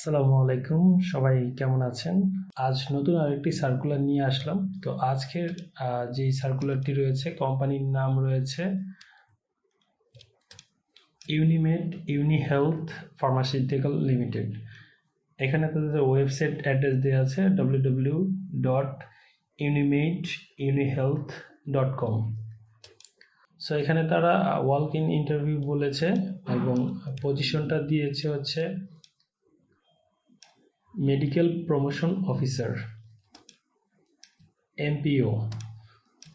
আসসালামু আলাইকুম, সবাই কেমন আছেন? আজ নতুন আরেকটি সার্কুলার নিয়ে আসলাম। তো আজকের যে সার্কুলারটি রয়েছে কোম্পানির নাম রয়েছে Unimed Uni Health pharmaceutical limited এখানে তাদের ওয়েবসাইট অ্যাড্রেস দেওয়া আছে W W dot Unimed Uni Health dot com so এখানে তারা ওয়ার্ক ইন ইন্টারভিউ বলেছে এবং পজিশনটা দিয়েছে হচ্ছে medical promotion officer, MPO.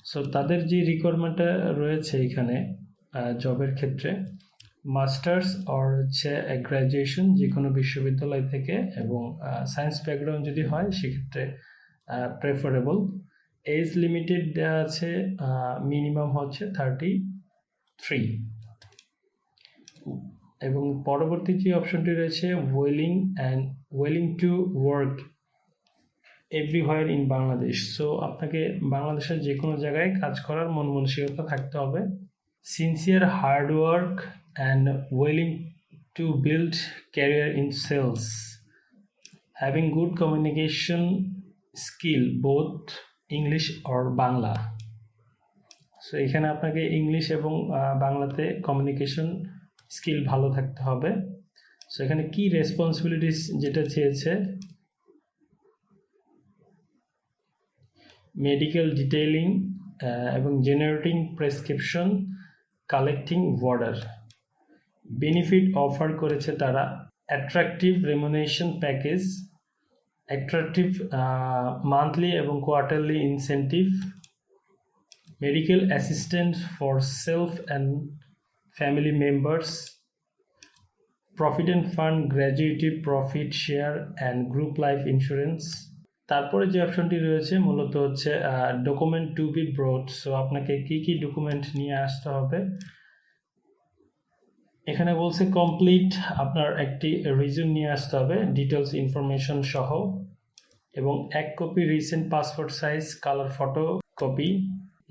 So তাদের যে রিকোয়ারমেন্টটা রয়েছে এখানে জবের ক্ষেত্রে মাস্টার্স অর হচ্ছে গ্র্যাজুয়েশন যে কোনো বিশ্ববিদ্যালয় থেকে এবং সায়েন্স ব্যাকগ্রাউন্ড যদি হয়, সেক্ষেত্রে প্রেফারেবল এজ লিমিটেড দেওয়া আছে মিনিমাম হচ্ছে থার্টি থ্রি এবং পরবর্তী যে অপশনটি রয়েছে willing and willing to work everywhere in Bangladesh so আপনাকে বাংলাদেশের যে কোনো জায়গায় কাজ করার মন মানসিকতা থাকতে হবে। Sincere hard work and willing to build career in sales having good communication skill both English or Bangla so এখানে আপনাকে ইংলিশ এবং বাংলাতে কমিউনিকেশন স্কিল ভালো থাকতে হবে। সো এখানে কি রেসপন্সিবিলিটিস যেটা চেয়েছে? মেডিকেল ডিটেইলিং এবং generating prescription collecting order benefit offer করেছে তারা attractive remuneration package attractive monthly এবং quarterly incentive medical assistant for self and family members provident fund gratuity profit share and group life insurance তারপরে যে অপশনটি রয়েছে মূলত হচ্ছে document to be brought so আপনাকে কি কি ডকুমেন্ট নিয়ে আসতে হবে? এখানে বলছে কমপ্লিট আপনার একটি রিজিউম নিয়ে আসতে হবে ডিটেলস ইনফরমেশন সহ, এবং এক copy recent passport size colour photo copy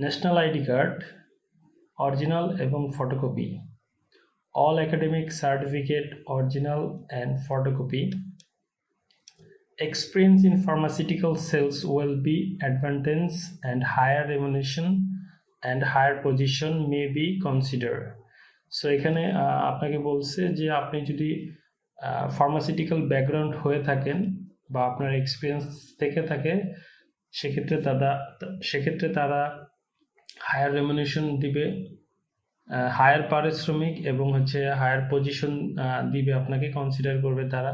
national ID card original এবং photocopy. All academic certificate original and photocopy experience in pharmaceutical sales will be advantage and higher remuneration and higher position may be consider so এখানে আপনাকে বলছে যে আপনি যদি pharmaceutical background হয়ে থাকেন বা আপনার এক্সপিরিয়েন্স থেকে থাকে, সেক্ষেত্রে তারা সেক্ষেত্রে তারা হায়ার রেমুনেশন দিবে হায়ার পারিশ্রমিক এবং হচ্ছে হায়ার পজিশন দিবে আপনাকে কনসিডার করবে তারা।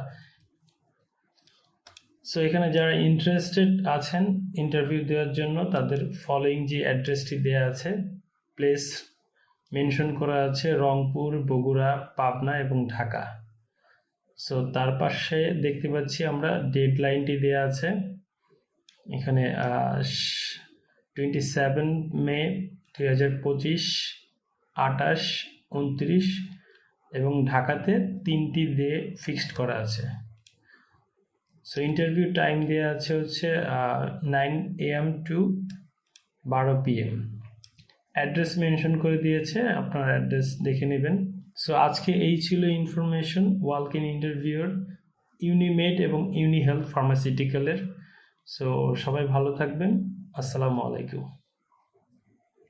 সো এখানে যারা ইন্টারেস্টেড আছেন ইন্টারভিউ দেওয়ার জন্য, তাদের ফলোয়িং যে অ্যাড্রেসটি দেওয়া আছে প্লেস মেনশন করা আছে রংপুর, বগুড়া, পাবনা এবং ঢাকা। সো তার পাশে দেখতে পাচ্ছি আমরা ডেড লাইনটি দেওয়া আছে। এখানে টোয়েন্টি সেভেন মে দুই হাজার পঁচিশ আটাশ উনত্রিশ এবং ঢাকাতে তিনটি ডে ফিক্সড করা আছে। সো ইন্টারভিউ টাইম দেওয়া আছে হচ্ছে নাইন এএম টু বারো পিএম অ্যাড্রেস মেনশন করে দিয়েছে, আপনার অ্যাড্রেস দেখে নেবেন। সো আজকে এই ছিল ইনফরমেশন ওয়ালক ইন ইন্টারভিউর ইউনিমেড এবং ইউনি হেলথ ফার্মাসিউটিক্যালের সো সবাই ভালো থাকবেন। আসসালামু আলাইকুম।